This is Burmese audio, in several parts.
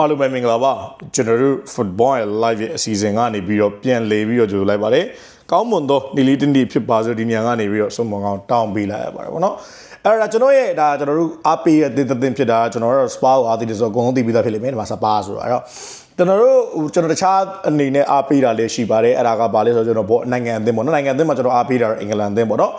အားလုံးပဲမင်္ဂလာပါကျွန်တော်တို့ football and live ရဲ့အစီအစဉ်ကနေပြီးတော့ပြန်လေပြီးတော့ကြိုလိုက်ပါတယ်ကောင်းမွန်သောနေ့လေးတစ်နေ့ဖြစ်ပါစို့ဒီညကနေပြီးတော့စုံမကောင်းတောင်းပေးလိုက်ရပါတယ်ဗောနော်အဲ့ဒါကျွန်တော်ရဲ့ဒါကျွန်တော်တို့အားပေးရဲ့တင်တင်ဖြစ်တာကျွန်တော်တို့ spa ကိုအားသေးတယ်ဆိုတော့အကုန်လုံးသိပြီးသားဖြစ်လိမ့်မယ်ဒီမှာ spa ဆိုတော့အဲ့တော့ကျွန်တော်တို့ကျွန်တော်တခြားအနေနဲ့အားပေးတာလည်းရှိပါတယ်အဲ့ဒါကဘာလဲဆိုတော့ကျွန်တော်ဘောနိုင်ငံအသင်းပေါ့နော်နိုင်ငံအသင်းမှာကျွန်တော်အားပေးတာအင်္ဂလန်အသင်းပေါ့နော်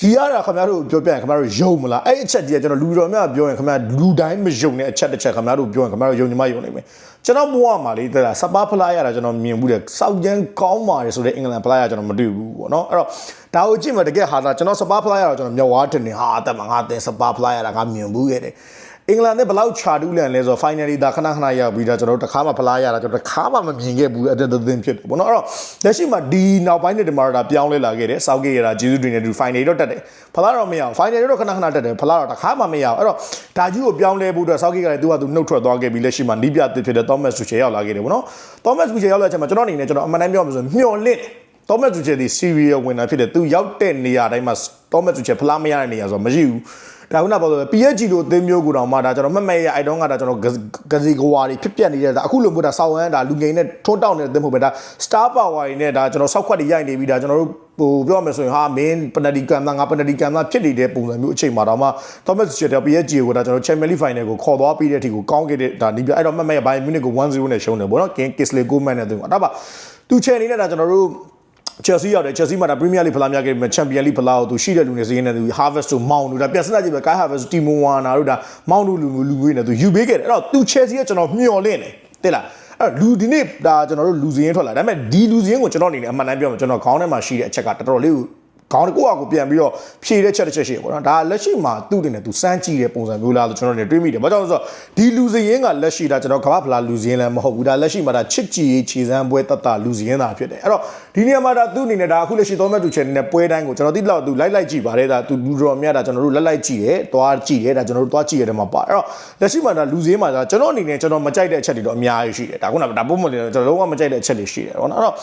ရီရတာခင်ဗျားတို့ပြောပြရင်ခင်ဗျားတို့ယုံမလားအဲ့အချက်ကြီးကကျွန်တော်လူတော်များပြောရင်ခင်ဗျားလူတိုင်းမယုံတဲ့အချက်တစ်ချက်ခင်ဗျားတို့ပြောရင်ခင်ဗျားတို့ယုံညီမယုံနိုင်မယ်ကျွန်တော်ဘဝမှာလေတဲ့စပါဖလားရတာကျွန်တော်မြင်ဘူးတဲ့စောက်ကျန်းကောင်းပါတယ်ဆိုတဲ့အင်္ဂလန်ဖလားရကျွန်တော်မတွေ့ဘူးပေါ့နော်အဲ့တော့ဒါကိုကြည့်မှတကယ်ဟာသာကျွန်တော်စပါဖလားရတော့ကျွန်တော်မျက်ဝါးတင်နေဟာအသက်မှာငါတင်စပါဖလားရတာကမြင်ဘူးခဲ့တယ်အ င်္ဂလန်နဲ့ဘယ်လောက်ချာတူးလန်လဲဆိုတော့ finally ဒါခဏခဏရောက်ပြီးတော့ကျွန်တော်တို့တစ်ခါမှဖလားရတာကျွန်တော်တစ်ခါမှမမြင်ခဲ့ဘူးအသက်သက်ဖြစ်တယ်ပေါ့နော်အဲ့တော့လက်ရှိမှာဒီနောက်ပိုင်းတွေမှာတော့ဒါပြောင်းလဲလာခဲ့တယ်စောက်ခဲ့ရတာဂျေဇုတွေနဲ့တူ final တော့တက်တယ်ဖလားတော့မရအောင် final တော့ခဏခဏတက်တယ်ဖလားတော့တစ်ခါမှမရအောင်အဲ့တော့ဒါကြီးကိုပြောင်းလဲဖို့အတွက်စောက်ခဲ့ရတယ်သူကသူနှုတ်ထွက်သွားခဲ့ပြီးလက်ရှိမှာနီးပြသစ်ဖြစ်တဲ့ Thomas Tuchel ရောက်လာခဲ့တယ်ပေါ့နော် Thomas Tuchel ရောက်လာတဲ့အချိန်မှာကျွန်တော်အနေနဲ့ကျွန်တော်အမှန်တမ်းပြောမှာဆိုမျှော်လင့် Thomas Tuchel ဒီ serial winner ဖြစ်တယ်သူရောက်တဲ့နေရာတိုင်းမှာ Thomas Tuchel ဖလားမရတဲ့နေရာဆိုတော့မရှိဘူးဒါခုနကပြောလို့ PSG လို့အသင်းမျိုးကိုတောင်မှဒါကျွန်တော်မမဲ့ရအိုင်တော့ကဒါကျွန်တော်ဂဇီကဝါတွေဖြစ်ပြနေတဲ့ဒါအခုလိုမျိုးဒါဆောင်းဝမ်းဒါလူငယ်နဲ့ထွန်းတောက်နေတဲ့သင်းမဟုတ်ပဲဒါ star power တွေနဲ့ဒါကျွန်တော်ဆောက်ခွက်တွေရိုက်နေပြီးဒါကျွန်တော်တို့ဟိုပြောရမယ်ဆိုရင်ဟာ main penalty ကံသားငါ penalty ကံသားဖြစ်နေတဲ့ပုံစံမျိုးအချိန်မှာတော့မှ Thomas Tuchel PSG ကိုဒါကျွန်တော် Champions League final ကိုခေါ်သွားပြီးတဲ့အထိကိုကောင်းခဲ့တဲ့ဒါနီးပြအဲ့တော့မမဲ့ရ Bayern Munich ကို1-0နဲ့ရှုံးတယ်ပေါ့နော် Kingsley Coman နဲ့သူကဒါပါသူချယ်နေတဲ့ဒါကျွန်တော်တို့ Chelsea ရောက်တယ် Chelsea မှာဒါ Premier League ဖလားများခဲ့ပြီး Champions League ဖလားကိုသူရှိတဲ့လူတွေစီးနေတယ်သူ Harvest တို့ Mount တို့ဒါပြန်စလာကြည့်ပဲ Kai Harvest Timo Werner တို့ဒါ Mount တို့လူမျိုးလူမျိုးနေသူယူပေးခဲ့တယ်အဲ့တော့သူ Chelsea ကကျွန်တော်မျှော်လင့်တယ်တဲ့လားအဲ့လူဒီနေ့ဒါကျွန်တော်တို့လူစင်းထွက်လာဒါပေမဲ့ဒီလူစင်းကိုကျွန်တော်အနေနဲ့အမှန်တမ်းပြောမှာကျွန်တော်ခေါင်းထဲမှာရှိတဲ့အချက်ကတော်တော်လေးကို ခေါင်းကိုယ့်အကူပြန်ပြီးတော့ဖြည့်တဲ့ချက်တစ်ချက်ရှိတယ်ပေါ့နော်ဒါလက်ရှိမှာသူ့တင်နေသူစမ်းကြည့်တဲ့ပုံစံမျိုးလားလို့ကျွန်တော်နေတွေးမိတယ်ဘာကြောင့်လဲဆိုတော့ဒီလူစရင်ကလက်ရှိဒါကျွန်တော်ကမ္ဘာဖလားလူစရင်လည်းမဟုတ်ဘူးဒါလက်ရှိမှာဒါချစ်ကြည်ရေးခြေစမ်းပွဲတတ်တာလူစရင်သာဖြစ်တယ်အဲ့တော့ဒီနေရာမှာဒါသူ့အနေနဲ့ဒါအခုလက်ရှိသုံးမဲ့သူချယ်နေတဲ့ပွဲတိုင်းကိုကျွန်တော်သိတော့သူလိုက်လိုက်ကြည့်ပါတယ်ဒါသူလူတော်မြတ်ဒါကျွန်တော်တို့လက်လိုက်ကြည့်တယ်သွားကြည့်တယ်ဒါကျွန်တော်တို့သွားကြည့်ရတယ်မှာပါအဲ့တော့လက်ရှိမှာဒါလူစရင်မှာဒါကျွန်တော်အနေနဲ့ကျွန်တော်မကြိုက်တဲ့အချက်တွေတော့အများကြီးရှိတယ်ဒါခုနကဒါပုံမလေးကျွန်တော်လုံးဝမကြိုက်တဲ့အချက်တွေရှိတယ်ပေါ့နော်အဲ့တော့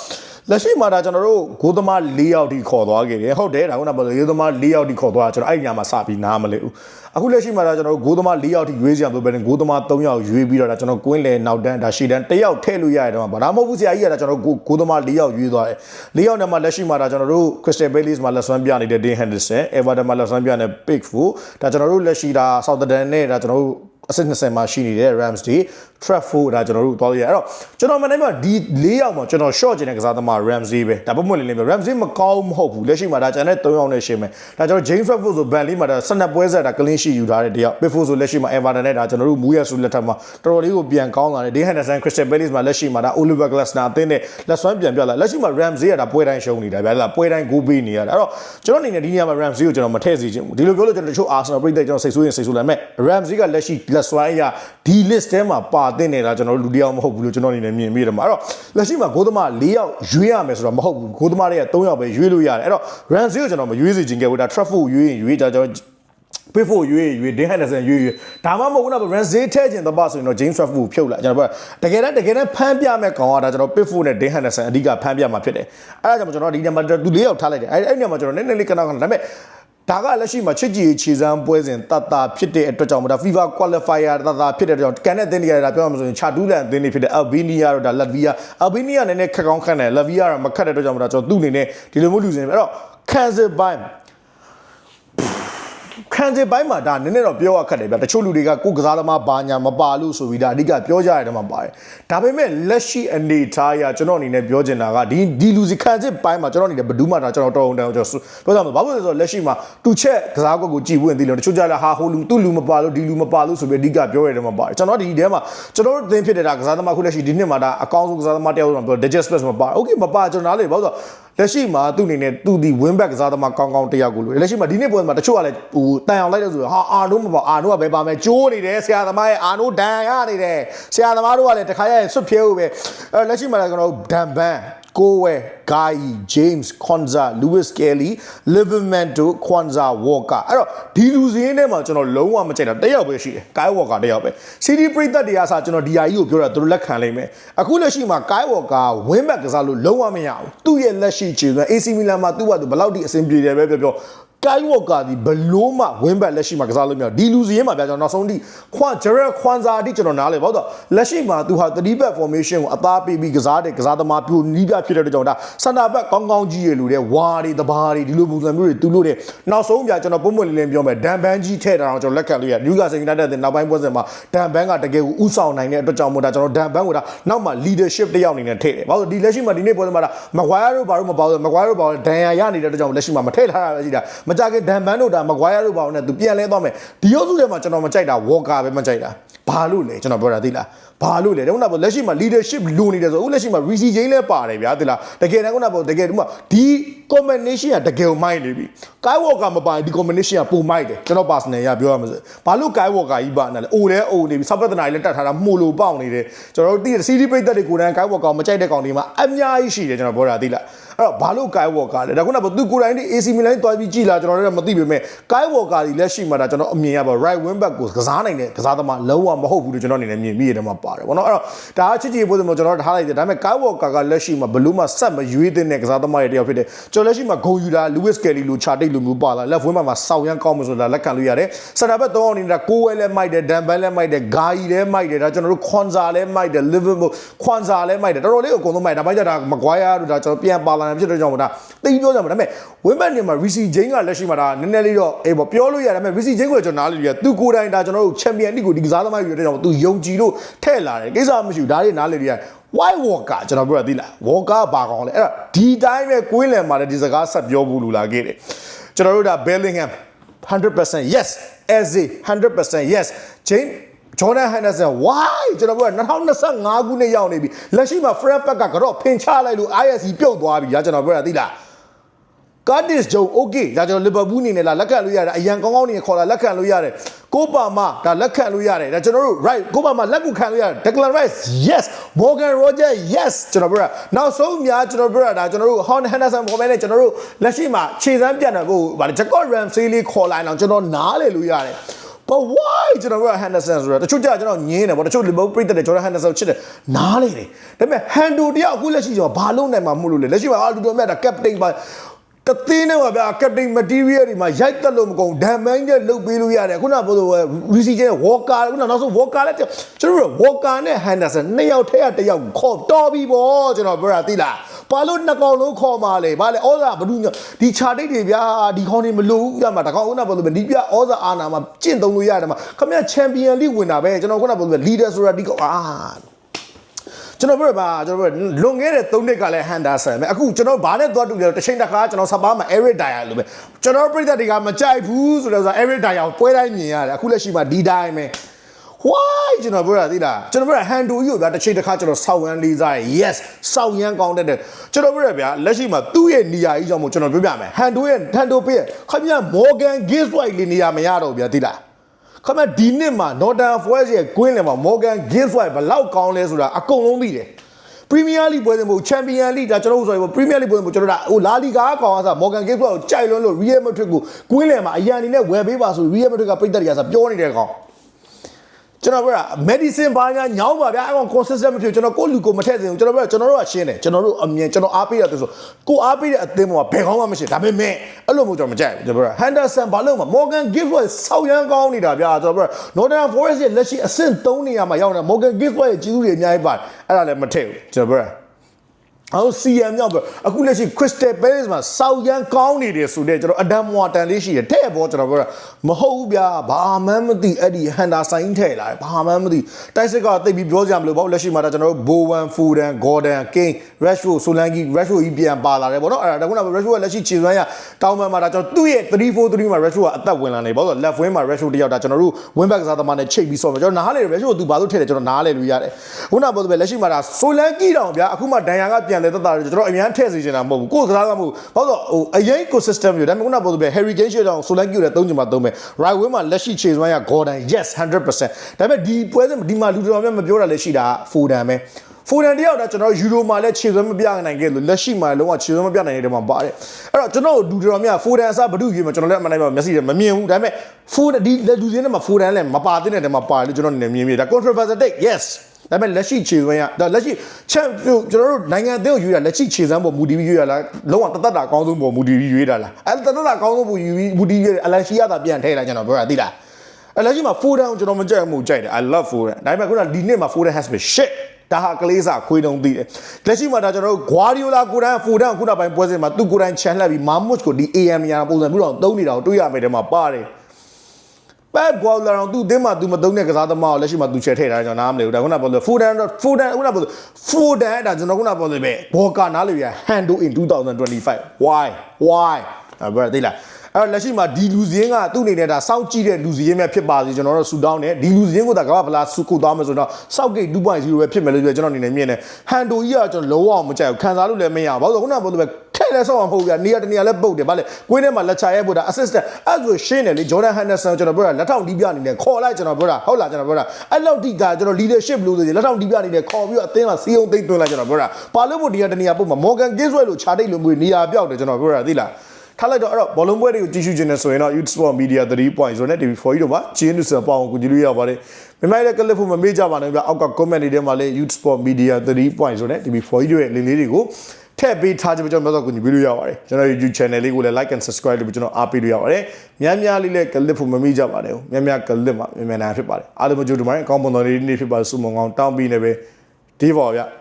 လက်ရှိမှာဒါကျွန်တော်တို့ဂိုးသမား၄ယောက်ထိခေါ်သွားခဲ့တယ်ဟုတ်တယ်ဒါခုနကပြောလို့ဂိုးသမား၄ယောက်ထိခေါ်သွားတာကျွန်တော်အဲ့ဒီညမှာစပြီးနားမလဲဘူးအခုလက်ရှိမှာဒါကျွန်တော်တို့ဂိုးသမား၄ယောက်ထိရွေးစရာမလိုပဲဂိုးသမား၃ယောက်ရွေးပြီးတော့ဒါကျွန်တော်ကွင်းလေနောက်တန်းဒါရှေ့တန်း၁ယောက်ထည့်လို့ရတယ်တော့ဗဒါမဟုတ်ဘူးဆရာကြီးကဒါကျွန်တော်တို့ဂိုးသမား၄ယောက်ရွေးသွားတယ်၄ယောက်နဲ့မှလက်ရှိမှာဒါကျွန်တော်တို့ Crystal Palace မှာလက်ဆွမ်းပြနေတဲ့ Dean Henderson Everton မှာလက်ဆွမ်းပြနေတဲ့ Pickford ဒါကျွန်တော်တို့လက်ရှိဒါ Southampton နဲ့ဒါကျွန်တော်တို့ အဆင့်20မှာရှိနေတဲ့ Ramsey Trafford ဒါကျွန်တော်တို့သွားရအဲ့တော့ကျွန်တော်မနိုင်မှာဒီ၄ယောက်မှာကျွန်တော် short ကျင်တဲ့ကစားသမား Ramsey ပဲဒါပုံမှန်လေးလေးပဲ Ramsey မကောင်းမဟုတ်ဘူးလက်ရှိမှာဒါကျန်တဲ့၃ယောက်နဲ့ရှင်းမယ်ဒါကျွန်တော် James Trafford ဆို Burnley မှာဒါ12ပွဲဆက်ဒါ clean sheet ယူထားတဲ့တယောက် Pickford ဆိုလက်ရှိမှာ Everton နဲ့ဒါကျွန်တော်တို့ Moyes ဆိုလက်ထက်မှာတော်တော်လေးကိုပြန်ကောင်းလာတယ် Dean Henderson Crystal Palace မှာလက်ရှိမှာဒါ Oliver Glasner အသင်းနဲ့လက်စွမ်းပြန်ပြလာလက်ရှိမှာ Ramsey ကဒါပွဲတိုင်းရှုံးနေတာဗျာဒါပွဲတိုင်းဂိုးပေးနေရတာအဲ့တော့ကျွန်တော်အနေနဲ့ဒီနေရာမှာ Ramsey ကိုကျွန်တော်မထည့်စေချင်ဘူးဒီလိုပြောလို့ကျွန်တော်တချို့ Arsenal ပြည်သက်ကျွန်တော်စိတ်ဆိုးရင်စိတ်ဆိုးလာမယ် Ramsey ကလက်ရှိလက်စွမ်းအရာဒီ list ထဲမှာပါတင်နေတာကျွန်တော်တို့လူတယောက်မဟုတ်ဘူးလို့ကျွန်တော်အနေနဲ့မြင်မိတယ်မှာအဲ့တော့လက်ရှိမှာဂိုးသမား၄ယောက်ရွေးရမယ်ဆိုတော့မဟုတ်ဘူးဂိုးသမားတွေက၃ယောက်ပဲရွေးလို့ရတယ်အဲ့တော့ Ramsey ကိုကျွန်တော်မရွေးစေချင်ခဲ့ဘူးဒါ Trafford ရွေးရင်ရွေးကြကျွန်တော်ပေးဖို့ရွေးရွေးဒင်းဟန်ဒဆန်ရွေးရွေးဒါမှမဟုတ်ဘူးနော် Ramsey ထဲကျင်တော့ပါဆိုရင်တော့ James Trafford ကိုဖြုတ်လိုက်ကျွန်တော်ပြောတကယ်တမ်းတကယ်တမ်းဖမ်းပြမဲ့ကောင်ကဒါကျွန်တော် Pickford နဲ့ Dean Henderson အဓိကဖမ်းပြမှာဖြစ်တယ်အဲ့ဒါကြောင့်ကျွန်တော်ဒီနေရာမှာသူ၄ယောက်ထားလိုက်တယ်အဲ့အဲ့နေရာမှာကျွန်တော်နည်းနည်းလေးကနောက်ကနေဒါပေမဲ့ ဒါကလက်ရှိမှာချစ်ကြည်ခြေစမ်းပွဲစဉ်တတ်တာဖြစ်တဲ့အတွက်ကြောင့်ဒါ FIFA qualifier တတ်တာဖြစ်တဲ့အတွက်ကြောင့်ကန်တဲ့အသင်းတွေကဒါပြောရမှာဆိုရင်ချာတူးလန်အသင်းတွေဖြစ်တဲ့ Albania တို့ဒါ Latvia Albania နည်းနည်းခက်ကောင်းခက်တယ် Latvia ကမခက်တဲ့အတွက်ကြောင့်ဒါကျွန်တော်သူ့အနေနဲ့ဒီလိုမျိုးလူစင်အဲ့တော့ cancel by ခံစစ်ပိုင်းမှာဒါနည်းနည်းတော့ပြောရခက်တယ်ဗျာတချို့လူတွေကကိုယ်ကစားသမားဘာညာမပါလို့ဆိုပြီးဒါအဓိကပြောကြရတဲ့မှာပါတယ်ဒါပေမဲ့လက်ရှိအနေထားအရကျွန်တော်အနေနဲ့ပြောချင်တာကဒီဒီလူစီခံစစ်ပိုင်းမှာကျွန်တော်အနေနဲ့ဘယ်သူမှဒါကျွန်တော်တော်အောင်တန်းကျွန်တော်ပြောကြမှာဘာလို့လဲဆိုတော့လက်ရှိမှာတူချက်ကစားကွက်ကိုကြည်ဝင်သေးလို့တချို့ကြလာဟာဟိုလူသူ့လူမပါလို့ဒီလူမပါလို့ဆိုပြီးအဓိကပြောရတဲ့မှာပါတယ်ကျွန်တော်ဒီထဲမှာကျွန်တော်တို့သင်ဖြစ်တဲ့ဒါကစားသမားခုလက်ရှိဒီနှစ်မှာဒါအကောင်းဆုံးကစားသမားတယောက်ဆိုတော့ digest plus မပါ okay မပါကျွန်တော်နားလေဘာလို့ဆိုတော့ လက်ရှိမှာသူ့အနေနဲ့သူ့ဒီ win back ကစားသမားကောင်းကောင်းတယောက်ကိုလို့လက်ရှိမှာဒီနေ့ပွဲမှာတချို့ကလည်းဟိုတန်အောင်လိုက်တဲ့ဆိုတော့ဟာအာနိုးမပါအာနိုးကပဲပါမယ်ကျိုးနေတယ်ဆရာသမားရဲ့အာနိုးဒန်ရနေတယ်ဆရာသမားတို့ကလည်းတခါရဆွတ်ဖြဲဦးပဲအဲလက်ရှိမှာလည်းကျွန်တော်ဒန်ဘန် ကိုဝဲဂိုင်ဂျိမ်းစ်ခွန်ဇာလူးဝစ်ကယ်လီလီဗာမန်တိုခွန်ဇာဝေါ်ကာအဲ့တော့ဒီလူစင်းထဲမှာကျွန်တော်လုံးဝမကြိုက်တာတယောက်ပဲရှိတယ်ဂိုင်ဝေါ်ကာတယောက်ပဲစီဒီပရိသတ်တွေကစားကျွန်တော်ဒီယာကြီးကိုပြောတာသူတို့လက်ခံလိမ့်မယ်အခုလက်ရှိမှာဂိုင်ဝေါ်ကာဝင်းဘက်ကစားလို့လုံးဝမရဘူးသူ့ရဲ့လက်ရှိခြေစွမ်း AC Milan မှာသူ့ဘာသူဘယ်လောက်ထိအဆင်ပြေတယ်ပဲပြောပြော ကိုင်းဝေါ်ကာဒီဘလို့မှဝင်းဘက်လက်ရှိမှာကစားလို့မရဘူးဒီလူစီရင်မှာဗျာကျွန်တော်နောက်ဆုံးထိခွန်ဂျရက်ခွန်စာအထိကျွန်တော်နားလေဘာလို့လဲလက်ရှိမှာသူဟာ3 back formation ကိုအသားပေးပြီးကစားတဲ့ကစားသမားပြိုနီးပြဖြစ်တဲ့အတွက်ကြောင့်ဒါစန္ဒဘက်ကောင်းကောင်းကြီးရလူတဲ့ဝါတွေတဘာတွေဒီလိုပုံစံမျိုးတွေသူလို့တဲ့နောက်ဆုံးဗျာကျွန်တော်ပုံမှန်လေးလေးပြောမယ်ဒန်ဘန်ကြီးထဲ့တာတော့ကျွန်တော်လက်ခံလို့ရနယူကာဆယ်ယူနိုက်တက်တဲ့နောက်ပိုင်းပွဲစဉ်မှာဒန်ဘန်ကတကယ်ကိုဥဆောင်နိုင်တဲ့အတွက်ကြောင့်မို့ဒါကျွန်တော်ဒန်ဘန်ကိုဒါနောက်မှာ leadership တစ်ယောက်အနေနဲ့ထည့်တယ်ဘာလို့ဒီလက်ရှိမှာဒီနေ့ပွဲစဉ်မှာဒါမကွာယာတို့ဘာလို့မပေါ့မကွာယာတို့ဘာလို့ဒန်ယာရနေတဲ့အတွက်ကြောင့်လက်ရှိမှာမထည့်ထားတာပဲရှိတာမကြခင်ဒန်ဘန်တို့ဒါမကွာယာတို့ဘာလို့နဲ့သူပြန်လဲသွားမယ်ဒီရုပ်စုထဲမှာကျွန်တော်မကြိုက်တာဝေါ်ကာပဲမကြိုက်တာဘာလို့လဲကျွန်တော်ပြောတာသိလားဘာလို့လဲတော့ကတော့လက်ရှိမှာ leadership လိုနေတယ်ဆိုအခုလက်ရှိမှာ Risi Jane လည်းပါတယ်ဗျာသိလားတကယ်တမ်းကတော့တကယ်ဒီမှာဒီ combination ကတကယ်ကိုမိုက်နေပြီ Skywalker မပါရင်ဒီ combination ကပုံမိုက်တယ်ကျွန်တော် personal ရပြောရမှာဆိုဘာလို့ Skywalker ကြီးပါနေလဲအိုလဲအိုနေပြီစပတနာကြီးလည်းတက်ထားတာမှုလို့ပေါက်နေတယ်ကျွန်တော်တို့သိတယ် CD ပိတ်သက်တွေကိုယ်တိုင် Skywalker မကြိုက်တဲ့ကောင်တွေမှာအများကြီးရှိတယ်ကျွန်တော်ပြောတာသိလား အဲ့တော့ဘာလို့ Skywalker လဲဒါခုနကသူကိုယ်တိုင်ဒီ AC Milan တွားပြီးကြည်လာကျွန်တော်လည်းမသိပေမဲ့ Skywalker ကြီးလက်ရှိမှာဒါကျွန်တော်အမြင်ရပါ right wing back ကိုကစားနိုင်တဲ့ကစားသမားလုံးဝမဟုတ်ဘူးလို့ကျွန်တော်အနေနဲ့မြင်မိရတယ်မှာပါတယ်ဗောနော်အဲ့တော့ဒါကချစ်ချစ်ပို့စမို့ကျွန်တော်ထားလိုက်တယ်ဒါပေမဲ့ Skywalker ကလက်ရှိမှာဘလို့မှဆက်မရွေးတဲ့ကစားသမားတွေတယောက်ဖြစ်တယ်ကျွန်တော်လက်ရှိမှာဂုံယူတာ Lewis Kelly လို chart လိုမျိုးပါလာ left wing back မှာစောက်ရမ်းကောင်းမှဆိုတာလက်ခံလို့ရတယ်စတာဘက်3အောင်နေတာကိုဝဲလည်းမိုက်တယ်ဒန်ဘန်လည်းမိုက်တယ်ဂါယီလည်းမိုက်တယ်ဒါကျွန်တော်တို့ခွန်ဇာလည်းမိုက်တယ် Liverpool ခွန်ဇာလည်းမိုက်တယ်တော်တော်လေးကိုအကုန်လုံးမိုက်ဒါပိုင်းကျဒါမကွာယာတို့ဒါကျွန်တော်ပြန်ပါလာတယ်ဖြစ်တဲ့ကြောင့်မို့ဒါသိပြောကြမှာဒါပေမဲ့ဝင်းဘက်နေမှာ Risi Jane ကလက်ရှိမှာဒါနည်းနည်းလေးတော့အေးပေါ့ပြောလို့ရတယ်ဒါပေမဲ့ Risi Jane ကိုကျွန်တော်နားလေရသူကိုယ်တိုင်ဒါကျွန်တော်တို့ Champion League ကိုဒီကစားသမားယူရတဲ့ကြောင့်သူယုံကြည်လို့ထဲ့လာတယ်ကိစ္စမရှိဘူးဒါတွေနားလေရ White Walker ကျွန်တော်ပြောရသေးလား Walker ဘာကောင်းလဲအဲ့ဒါဒီတိုင်းပဲကွင်းလယ်မှာလည်းဒီစကားဆက်ပြောဘူးလူလာခဲ့တယ်ကျွန်တော်တို့ဒါ Bellingham 100% yes Eze 100% yes Jane ဂျော်ဒန်ဟန်ဒါဆန် why ကျွန်တော်ပြော2025ခုနှစ်ရောက်နေပြီလက်ရှိမှာ Fred Pack ကတော့ဖင်ချလိုက်လို့ ISC ပြုတ်သွားပြီညာကျွန်တော်ပြောတာသိလားကာဒစ်ဂျုံโอเคဒါကျွန်တော်လီဗာပူးနေနဲ့လားလက်ခံလို့ရတယ်အရန်ကောင်းကောင်းနေခေါ်လာလက်ခံလို့ရတယ်ကိုပါမဒါလက်ခံလို့ရတယ်ဒါကျွန်တော်တို့ right ကိုပါမလက်ကူခံလို့ရတယ် Declan Rice yes Morgan Roger yes ကျွန်တော်ပြောတာနောက်ဆုံးများကျွန်တော်ပြောတာဒါကျွန်တော်တို့ Hon Henderson ပေါ်မဲ့နဲ့ကျွန်တော်တို့လက်ရှိမှာခြေစမ်းပြတ်တယ်ကိုဗါ Jacob Ramsey လေးခေါ်လိုက်အောင်ကျွန်တော်နားလေလို့ရတယ် but why ကျွန်တော်က Henderson ဆိုတော့တချို့ကြကျွန်တော်ညင်းတယ်ဗောတချို့ Liverpool ပြိတ္တတယ်ကျွန်တော် Henderson ချစ်တယ်နားလေတယ်ဒါပေမဲ့ Hando တယောက်အခုလက်ရှိကျွန်တော်ဘာလုပ်နိုင်မှာမဟုတ်လို့လေလက်ရှိမှာအာလူတော်မြတ်ဒါ captain ပါ တသင်းနဲ့ပါဗျာ captain material တွေမှာရိုက်တက်လို့မကုန်ဒမ်မိုင်းနဲ့လုတ်ပေးလို့ရတယ်ခုနကပြောလို့ Risi ကျဲ Walker ခုနနောက်ဆုံး Walker လည်းကျွန်တော်တို့ Walker နဲ့ Henderson နှစ်ယောက်ထဲကတစ်ယောက်ခေါ်တော်ပြီဗောကျွန်တော်ပြောတာသိလားဘာလို့နှစ်ကောင်လုံးခေါ်มาလဲဘာလဲဩဇာဘဒုညဒီခြာတိတ်တွေဗျာဒီခေါင်းတွေမလို့ရမှာတကောင်ခုနပြောလို့ဒီပြဩဇာအာနာမှာကျင့်သုံးလို့ရတယ်မှာခမရချန်ပီယံလိဝင်တာပဲကျွန်တော်ခုနပြောလို့ leader ဆိုတာဒီကောင်အာ ကျွန်တော်ပြောပါကျွန်တော်ပြောလွန်ခဲ့တဲ့3နှစ်ကလည်းဟန်ဒါဆန်ပဲအခုကျွန်တော်ဘာနဲ့သွားတူလဲတစ်ချိန်တစ်ခါကျွန်တော်စပါးမှာ Eric Dyer လို့ပဲကျွန်တော်ပြည်သက်တွေကမကြိုက်ဘူးဆိုတော့ဆို Eric Dyer ကိုပွဲတိုင်းမြင်ရတယ်အခုလက်ရှိမှာဒီတိုင်းပဲ why ကျွန်တော်ပြောတာသိလားကျွန်တော်ပြောတာဟန်ဒိုကြီးကိုဗျာတစ်ချိန်တစ်ခါကျွန်တော်စောက်ရမ်းလေးစားရ yes စောက်ရမ်းကောင်းတဲ့တဲ့ကျွန်တော်ပြောရဗျာလက်ရှိမှာသူ့ရဲ့နေရာကြီးကြောင့်မို့ကျွန်တော်ပြောပြမယ်ဟန်ဒိုရဲ့ဟန်ဒိုပေးရခင်ဗျာ Morgan Giswhite လေးနေရာမရတော့ဗျာသိလား ခင်ဗျာဒီနှစ်မှာ Northern Forest ရဲ့ Queen လေမှာ Morgan Giswhite ဘလောက်ကောင်းလဲဆိုတာအကုန်လုံးသိတယ်ပရီးမီးယားလိပွဲစဉ်မို့ချန်ပီယံလိဒါကျွန်တော်တို့ဆိုရင်ပရီးမီးယားလိပွဲစဉ်မို့ကျွန်တော်တို့ဟိုလာလီဂါကောင်အားစားမော်ဂန်ဂိတ်ကိုကြိုက်လွန်းလို့ရီယယ်မက်ဒရစ်ကိုကွင်းလယ်မှာအရန်အနေနဲ့ဝယ်ပေးပါဆိုရီယယ်မက်ဒရစ်ကပိတ်သက်ရစားပြောနေတဲ့ကောင် ကျွန်တော်ပြောတာ medicine ဘာညာညောင်းပါဗျာအဲ့ကောင် consistent မဖြစ်ကျွန်တော်ကိုလူကိုမထည့်စင်ဘူးကျွန်တော်ပြောကျွန်တော်တို့ကရှင်းတယ်ကျွန်တော်တို့အမြင်ကျွန်တော်အားပေးရတယ်ဆိုကိုအားပေးတဲ့အသင်းပေါ်မှာဘယ်ကောင်းမှမရှိဒါပေမဲ့အဲ့လိုမျိုးကျွန်တော်မကြိုက်ဘူးကျွန်တော်ပြောတာ Henderson ဘာလို့မ Morgan Gibbs ဆောက်ရမ်းကောင်းနေတာဗျာကျွန်တော်ပြော Northern Forest ရဲ့လက်ရှိအဆင့်3နေရာမှာရောက်နေတာ Morgan Gibbs ရဲ့ကြီးစုတွေအများကြီးပါတယ်အဲ့ဒါလည်းမထည့်ဘူးကျွန်တော်ပြောတာ အောင် CM မြောက်ပဲအခုလက်ရှိ Crystal Palace မှာစောက်ရန်ကောင်းနေတယ်ဆိုတော့ကျွန်တော်အဒမ်မွာတန်လေးရှိတယ်တဲ့ဘောကျွန်တော်ပြောတာမဟုတ်ဘူးဗျာဘာမှမသိအဲ့ဒီဟန်ဒါဆိုင်ထဲလာတယ်ဘာမှမသိတိုက်စစ်ကတိတ်ပြီးပြောကြမလို့ပေါ့လက်ရှိမှာဒါကျွန်တော်တို့ဘိုဝမ်ဖူဒန်ဂေါ်ဒန်ကင်းရက်ရှ်ဆိုလန်ကီရက်ရှ်ကြီးပြန်ပါလာတယ်ပေါ့နော်အဲ့ဒါကခုနကရက်ရှ်ကလက်ရှိခြေစွမ်းရတောင်းပန်မှာဒါကျွန်တော်သူ့ရဲ့343မှာရက်ရှ်ကအသက်ဝင်လာနေပေါ့ဆို left wing မှာရက်ရှ်တယောက်ဒါကျွန်တော်တို့ wing back ကစားသမားနဲ့ချိတ်ပြီးဆော့မယ်ကျွန်တော်နားလေရက်ရှ်ကိုသူဘာလို့ထည့်တယ်ကျွန်တော်နားလေလို့ရတယ်ခုနကပြောတယ်လက်ရှိမှာဒါဆိုလန်ကီတောင်ဗျာအခုမှဒန်ယာကပြန်လဲတက်တာကျွန်တော်အများထည့်စီချင်တာမဟုတ်ဘူးကိုယ်ကစားကမဟုတ်ဘူးဘာလို့ဟိုအရင် ecosystem မျိုးဒါပေမဲ့ခုနကပြောတယ် Harry Kane ရှေ့တောင်ဆိုလန်ကီကိုလည်းသုံးချင်မှသုံးမယ် right wing မှာလက်ရှိခြေစွမ်းရ Gordon yes 100%ဒါပေမဲ့ဒီပွဲစဉ်ဒီမှာလူတော်များမပြောတာလည်းရှိတာ Foden ပဲ Foden တယောက်တော့ကျွန်တော်ယူရိုမှာလည်းခြေစွမ်းမပြနိုင်ခဲ့လို့လက်ရှိမှာလုံးဝခြေစွမ်းမပြနိုင်တဲ့မှာပါတယ်အဲ့တော့ကျွန်တော်လူတော်များ Foden အစားဘဒုကြီးမှာကျွန်တော်လည်းအမှန်တိုင်းမှာမျက်စိနဲ့မမြင်ဘူးဒါပေမဲ့ Foden ဒီလူစင်းထဲမှာ Foden လည်းမပါတဲ့တဲ့မှာပါတယ်လို့ကျွန်တော်နေမြင်မိတယ်ဒါ controversy take yes ဒါပေမဲ့လက်ရှိခြေစွမ်းရဒါလက်ရှိချက်ကျွန်တော်တို့နိုင်ငံအသင်းကိုရွေးတာလက်ရှိခြေစွမ်းပေါ်မူတည်ပြီးရွေးရလားလုံးဝတသက်တာအကောင်းဆုံးပေါ်မူတည်ပြီးရွေးတာလားအဲတသက်တာအကောင်းဆုံးပေါ်ယူပြီးမူတည်ပြီးအလန်ရှိရတာပြန်ထည့်လိုက်ကျွန်တော်ပြောတာသိလားအဲလက်ရှိမှာ Foden ကိုကျွန်တော်မကြိုက်ဘူးကြိုက်တယ် I love Foden ဒါပေမဲ့ခုနဒီနေ့မှာ Foden has been shit ဒါဟာကလေးစားခွေးတုံးသိတယ်လက်ရှိမှာဒါကျွန်တော်တို့ Guardiola ကိုယ်တိုင် Foden ကိုခုနပိုင်းပွဲစဉ်မှာသူကိုယ်တိုင်ချန်လှပ်ပြီး Marmoush ကိုဒီ AM ညာပုံစံမျိုးတော့သုံးနေတာကိုတွေ့ရမယ်တဲ့မှာပါတယ် ပက်ဂွာလာတော့သူအတင်းမှာသူမသုံးတဲ့ကစားသမားကိုလက်ရှိမှာသူချဲထည့်ထားတယ်ကျွန်တော်နားမလည်ဘူးဒါခုနကပြောလို့ဖိုဒန်တော့ဖိုဒန်ခုနကပြောလို့ဖိုဒန်ဒါကျွန်တော်ခုနကပြောလို့ပဲဘောကာနားလေရ handle in 2025 why why အဲ့ဘာသိလား အဲ့တော့လက်ရှိမှာဒီလူစင်းကသူ့အနေနဲ့ဒါစောင့်ကြည့်တဲ့လူစင်းပဲဖြစ်ပါစေကျွန်တော်တို့ဆူတောင်းတယ်ဒီလူစင်းကိုဒါကမ္ဘာဗလာစုခုသွားမယ်ဆိုတော့စောက်ဂိတ်2.0ပဲဖြစ်မယ်လို့ပြောကျွန်တော်အနေနဲ့မြင်တယ်ဟန်ဒိုကြီးကကျွန်တော်လုံးဝမကြိုက်ဘူးခံစားလို့လည်းမရဘူးဘာလို့လဲခုနကပြောလို့ပဲထဲလဲဆောက်အောင်မဟုတ်ဘူးနေရာတနေရာလဲပုတ်တယ်ဗာလေကွင်းထဲမှာလက်ချရဲပို့တာ assistant အဲ့ဆိုရှင်းတယ်လေဂျော်ဒန်ဟန်နက်ဆန်ကျွန်တော်ပြောတာလက်ထောက်တီးပြအနေနဲ့ခေါ်လိုက်ကျွန်တော်ပြောတာဟုတ်လားကျွန်တော်ပြောတာအဲ့လောက်တိကကျွန်တော် leadership လို့ဆိုရင်လက်ထောက်တီးပြအနေနဲ့ခေါ်ပြီးတော့အသင်းကစီးအောင်သိမ့်သွင်းလိုက်ကျွန်တော်ပြောတာပါလို့မို့ဒီကတနေရာပုတ်မှာ Morgan Giswell လို့ခြာတိတ်လို့မျိုးနေရာပြောက်တယ်ကျွန်တော်ပြောတာသိလား ထားလိုက်တော့အဲ့တော့ဘောလုံးပွဲတွေကိုကြည့်ရှုခြင်းနဲ့ဆိုရင်တော့ Youth Sport Media 3.0နဲ့ TV4 ကြီးတို့ပါဂျင်းနုစပေါအောင်ကိုကြည့်လို့ရပါတယ်။မြန်မာရဲ့ကလစ်ဖို့မမေ့ကြပါနဲ့ဗျအောက်က comment တွေထဲမှာလည်း Youth Sport Media 3.0နဲ့ TV4 ကြီးတို့ရဲ့လေးလေးတွေကိုထည့်ပေးထားကြပါကျွန်တော်တို့ကိုကြည့်လို့ရပါတယ်။ကျွန်တော် YouTube channel လေးကိုလည်း like and subscribe လုပ်ပြီးကျွန်တော်အားပေးလို့ရပါတယ်။များများလေးလည်းကလစ်ဖို့မမေ့ကြပါနဲ့။များများကလစ်မှာမြန်မြန်နာဖြစ်ပါတယ်။အားလုံးကြိုးတူပါတယ်။အကောင်းပုံတော်လေးနေ့ဖြစ်ပါစုံမကောင်းတောင်းပြီးနေပဲဒီပေါ်ဗျ။